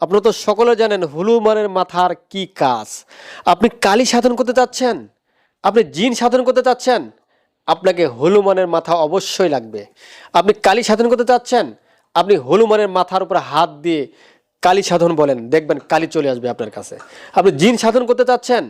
আপনারা তো সকলে জানেন হুলুমানের মাথার কি কাজ। আপনি কালি সাধন করতে চাচ্ছেন? আপনি জিন সাধন করতে চাচ্ছেন? আপনাকে হনুমানের মাথা অবশ্যই লাগবে। আপনি কালি সাধন করতে চাচ্ছেন? আপনি হনুমানের মাথার উপর হাত দিয়ে কালী সাধন বলেন। দেখবেন কালি চলে আসবে আপনার কাছে। আপনি জিন সাধন করতে চাচ্ছেন?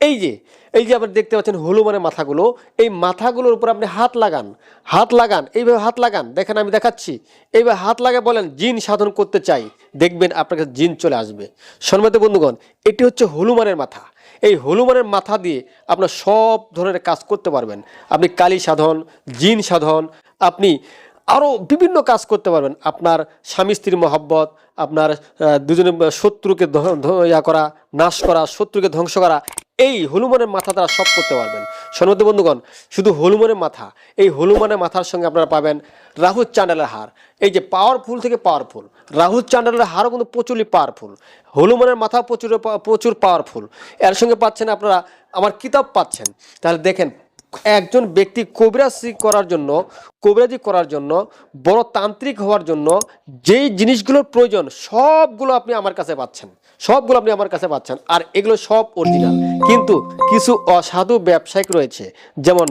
এই যে এই যে আপনি দেখতে পাচ্ছেন হনুমানের মাথাগুলো এই মাথাগুলোর উপর আপনি হাত লাগান হাত লাগান এইভাবে হাত লাগান দেখেন আমি দেখাচ্ছি এইভাবে হাত লাগে বলেন জিন সাধন করতে চাই দেখবেন আপনার কাছে জিন চলে আসবে। সম্মানিত বন্ধুগণ এটি হচ্ছে হনুমানের মাথা। এই হনুমানের মাথা দিয়ে আপনার সব ধরনের কাজ করতে পারবেন। আপনি কালী সাধন জিন সাধন আপনি আরও বিভিন্ন কাজ করতে পারবেন। আপনার স্বামী স্ত্রীর মহব্বত আপনার আহ, দুজনে শত্রুকে ইয়া করা নাশ করা শত্রুকে ধ্বংস করা এই হনুমানের মাথা তারা সব করতে পারবেন। সন্মত বন্ধুগণ, শুধু হনুমানের মাথা, এই হনুমানের মাথার সঙ্গে আপনারা পাবেন রাহুল চান্ডালের হার। এই যে পাওয়ারফুল থেকে পাওয়ারফুল রাহুল চান্ডালের হারও কিন্তু প্রচুরই পাওয়ারফুল হনুমানের মাথা প্রচুর প্রচুর পাওয়ারফুল এর সঙ্গে পাচ্ছেন আপনারা, আমার কিতাব পাচ্ছেন। তাহলে দেখেন একজন ব্যক্তি কবিরাজি করার জন্য, কবিরাজি করার জন্য, বড় তান্ত্রিক হওয়ার জন্য যেই জিনিসগুলোর প্রয়োজন, সবগুলো আপনি আমার কাছে পাচ্ছেন। সবগুলো আপনি আমার কাছে পাচ্ছেন, আর এগুলো সব অরিজিনাল কিন্তু কিছু অসাধু ব্যবসায়িক রয়েছে, যেমন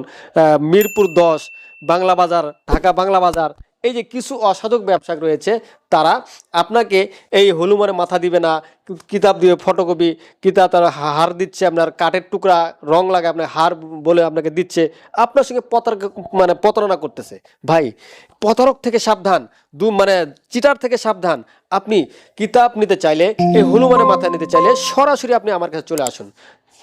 মিরপুর দশ, বাংলা বাজার, ঢাকা বাংলা বাজার এই যে কিছু অসাধক ব্যবসায়িক রয়েছে, তারা আপনাকে এই হলুমারে মাথা দিবে না, কিতাব দিয়ে ফটোকপি কিতাব তারা হার দিচ্ছে, আপনার কাঠের টুকরা, রং লাগে আপনার হার বলে আপনাকে দিচ্ছে। আপনার সঙ্গে প্রতারক মানে প্রতারণা করতেছে। ভাই, প্রতারক থেকে সাবধান, দু মানে চিটার থেকে সাবধান। আপনি কিতাব নিতে চাইলে, এই হনুমানের মাথা নিতে চাইলে সরাসরি আপনি আমার কাছে চলে আসুন।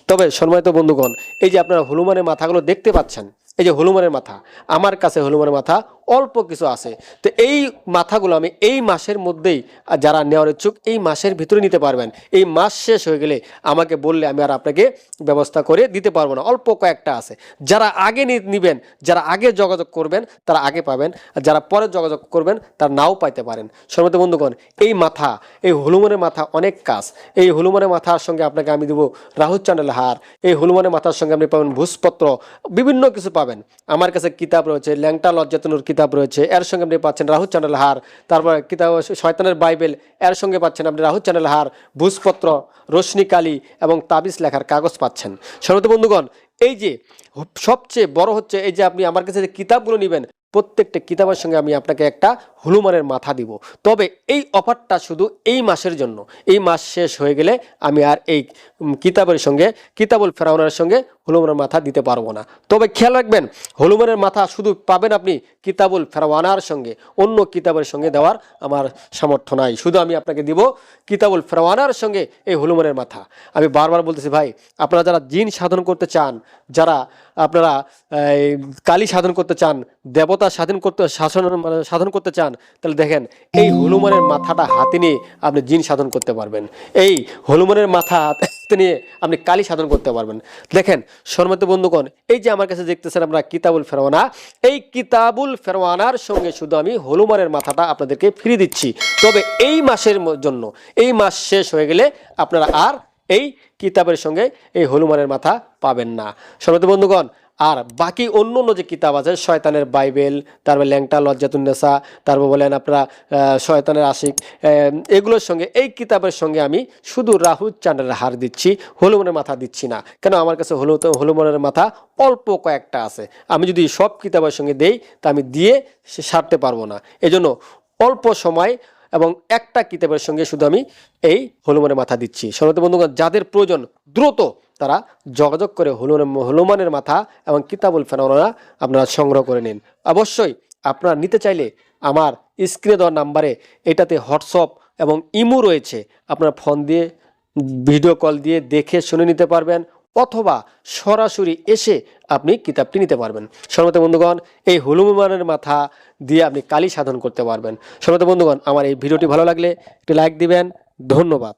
তবে সম্মানিত বন্ধুগণ, এই যে আপনারা হনুমানের মাথাগুলো দেখতে পাচ্ছেন, এই যে হনুমানের মাথা, আমার কাছে হনুমানের মাথা অল্প কিছু আছে। তো এই মাথাগুলো আমি এই মাসের মধ্যেই যারা নেওয়ার ইচ্ছুক, এই মাসের ভিতরে নিতে পারবেন। এই মাস শেষ হয়ে গেলে আমাকে বললে আমি আর আপনাকে ব্যবস্থা করে দিতে পারব না। অল্প কয়েকটা আছে। যারা আগে নিবেন, যারা আগে যোগাযোগ করবেন, তারা আগে পাবেন। আর যারা পরে যোগাযোগ করবেন, তারা নাও পাইতে পারেন। সর্বত বন্ধুগণ, এই মাথা, এই হনুমানের মাথা অনেক কাজ। এই হনুমানের মাথার সঙ্গে আপনাকে আমি দেবো রাহুল চান্ডেল হার। এই হনুমানের মাথার সঙ্গে আপনি পাবেন ভূষপত্র বিভিন্ন কিছু পাবেন। আমার কাছে কিতাব রয়েছে, ল্যাংটা লজ্জাতনুর কিতাব রয়েছে। এর সঙ্গে আপনি পাচ্ছেন রাহুল চ্যানেল হার, তারপর কিতাব শয়তানের বাইবেল, এর সঙ্গে পাচ্ছেন আপনি রাহুল চান্ডেল হার ভূষপত্র রশ্মি কালী এবং তাবিজ লেখার কাগজ পাচ্ছেন। সর্বত বন্ধুগণ, এই যে সবচেয়ে বড় হচ্ছে এই যে আপনি আমার কাছে যে কিতাবগুলো নেবেন, প্রত্যেকটা কিতাবের সঙ্গে আমি আপনাকে একটা হনুমানের মাথা দিব। তবে এই অফারটা শুধু এই মাসের জন্য। এই মাস শেষ হয়ে গেলে আমি আর এই কিতাবের সঙ্গে, কিতাবুল ফেরাউনের সঙ্গে হনুমানের মাথা দিতে পারব না। তবে খেয়াল রাখবেন হনুমানের মাথা শুধু পাবেন আপনি কিতাবুল ফেরাওয়ানার সঙ্গে। অন্য কিতাবের সঙ্গে দেওয়ার আমার সামর্থ্য নাই। শুধু আমি আপনাকে দিব কিতাবুল ফেরওয়ানার সঙ্গে এই হনুমানের মাথা। আমি বারবার বলতেছি, ভাই, আপনারা যারা জিন সাধন করতে চান, যারা আপনারা কালী সাধন করতে চান, দেবতা সাধন করতে, শাসন মানে সাধন করতে চান, তাহলে দেখেন, এই হনুমানের মাথাটা হাতে নিয়ে আপনি জিন সাধন করতে পারবেন। এই হনুমানের মাথা নিয়ে আপনি কালি সাধন করতে পারবেন। দেখেন শর্মত বন্ধুগণ, এই যে আমার কাছে দেখতেছেন আমরা কিতাবুল ফেরওয়ানা, এই কিতাবুল ফেরওয়ানার সঙ্গে শুধু আমি হলুমারের মাথাটা আপনাদেরকে ফিরিয়ে দিচ্ছি। তবে এই মাসের জন্য, এই মাস শেষ হয়ে গেলে আপনারা আর এই কিতাবের সঙ্গে এই হলুমারের মাথা পাবেন না। সর্বত বন্ধুগণ আর বাকি অন্য অন্য যে কিতাব আছে, শয়তানের বাইবেল, তারপর ল্যাংটা লজ্জাতুন্নেসা তারপর বলেন আপনারা শয়তানের আশিক এগুলোর সঙ্গে, এই কিতাবের সঙ্গে আমি শুধু রাহু চান্ডের হার দিচ্ছি, হলুমনের মাথা দিচ্ছি না। কেন? আমার কাছে হলু, হলুমনের মাথা অল্প কয়েকটা আছে। আমি যদি সব কিতাবের সঙ্গে দেই, তা আমি দিয়ে সারতে পারব না। এজন্য অল্প সময় এবং একটা কিতাবের সঙ্গে শুধু আমি এই হলুমনের মাথা দিচ্ছি। সর্বত বন্ধুগণ, যাদের প্রয়োজন দ্রুত তারা যোগাযোগ করে হনুমান হনুমানের মাথা এবং কিতাবুল ফেনাওনা আপনারা সংগ্রহ করে নিন। অবশ্যই আপনারা নিতে চাইলে আমার স্ক্রিনে দেওয়া নাম্বারে এটাতে হোয়াটসঅ্যাপ এবং ইমো রয়েছে। আপনারা ফোন দিয়ে, ভিডিও কল দিয়ে দেখে শুনে নিতে পারবেন অথবা সরাসরি এসে আপনি কিতাবটি নিতে পারবেন। সর্বত বন্ধুগণ, এই হনুমানের মাথা দিয়ে আপনি কালি সাধন করতে পারবেন। সর্বত বন্ধুগণ, আমার এই ভিডিওটি ভালো লাগলে একটি লাইক দিবেন। ধন্যবাদ।